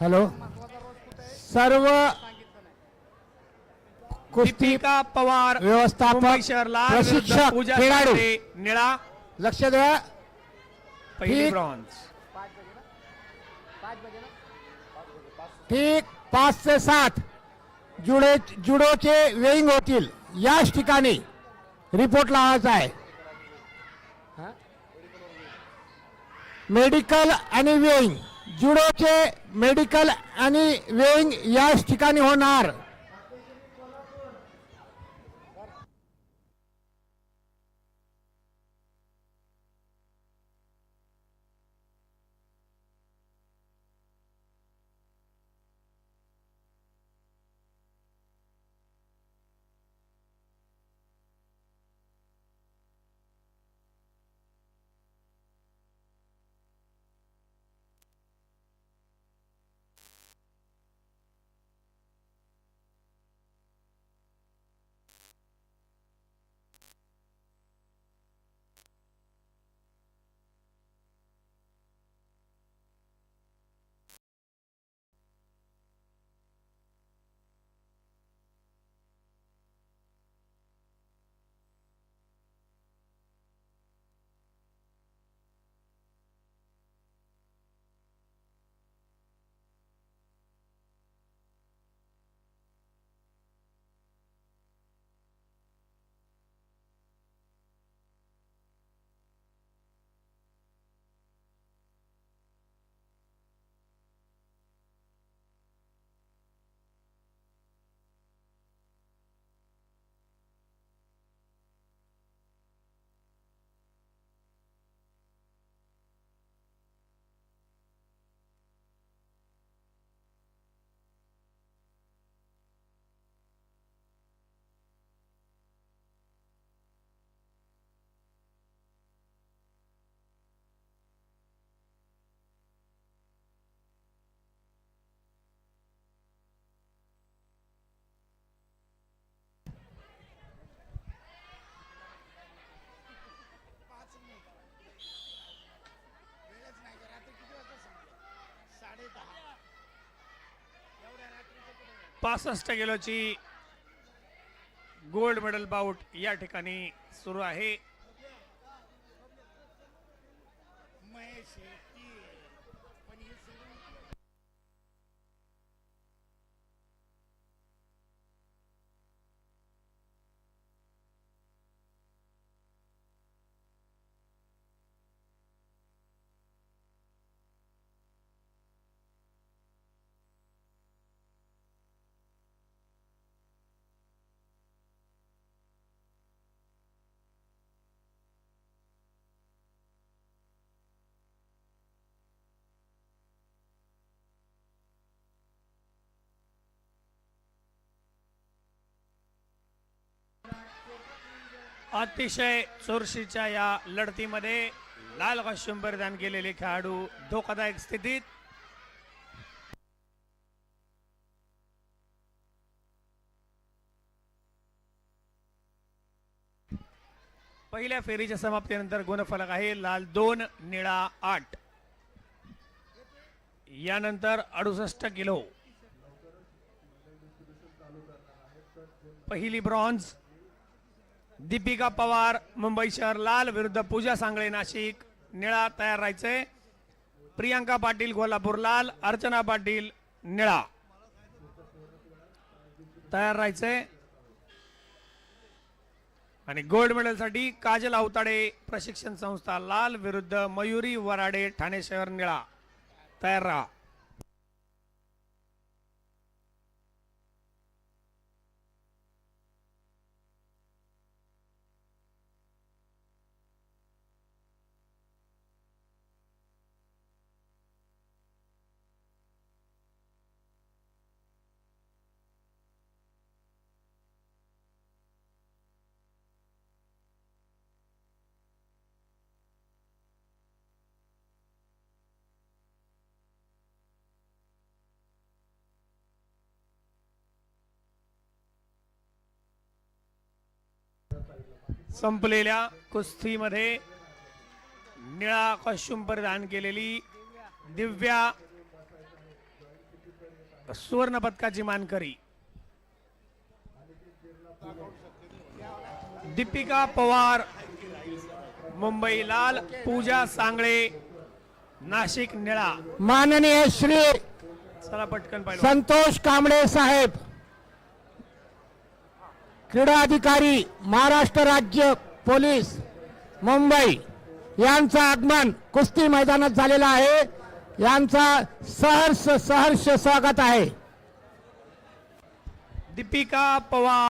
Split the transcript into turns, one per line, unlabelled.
Hello. सर्व कुस्ती
दीपिका पवार
व्यवस्थापक,
मुंबई शहर लाल विरुद्ध
प्रशिक्षक, खेळाडू.
निळा.
लक्ष द्या.
पहिली
ठीक.
ब्रॉन्झ
ठीक पाच ते सात. जुडे जुडोचे वेईंग होतील. याच ठिकाणी रिपोर्ट लावायचा आहे. मेडिकल आणि वेईंग जुडोचे मेडिकल आणि वेईंग याच ठिकाणी होणार.
पासष्ट किलोची गोल्ड मेडल बाउट या ठिकाणी सुरू आहे. महेश अतिशय चोरशीच्या या लढतीमध्ये लाल कॉस्ट्युम परिधान केलेले खेळाडू धोकादायक स्थितीत पहिल्या फेरीच्या समाप्तीनंतर गुणफलक आहे लाल दोन निळा आठ. यानंतर अडुसष्ट किलो. पहिली ब्रॉन्झ दीपिका पवार मुंबई शहर लाल विरुद्ध पूजा सांगळे नाशिक. निळा तयार राहायचे प्रियांका पाटील कोल्हापूर लाल. अर्चना पाटील निळा. तयार राहायचे आणि गोल्ड मेडलसाठी काजल अवताडे प्रशिक्षण संस्था लाल विरुद्ध मयुरी वराडे ठाणे शहर निळा. तयार राहा. संपलेल्या कुस्तीमध्ये निळा कॉस्ट्युम परिधान केलेली दिव्या सुवर्ण पदकाची मानकरी. दीपिका पवार मुंबई लाल पूजा सांगळे नाशिक निळा.
माननीय श्री
चला पटकन पाहिजे
संतोष कांबळे साहेब. क्रीडा अधिकारी महाराष्ट्र राज्य पोलीस मुंबई यांचं आगमन कुस्ती मैदानात झालेलं आहे. यांचा सहर्ष सहर्ष स्वागत आहे.
दीपिका पवार.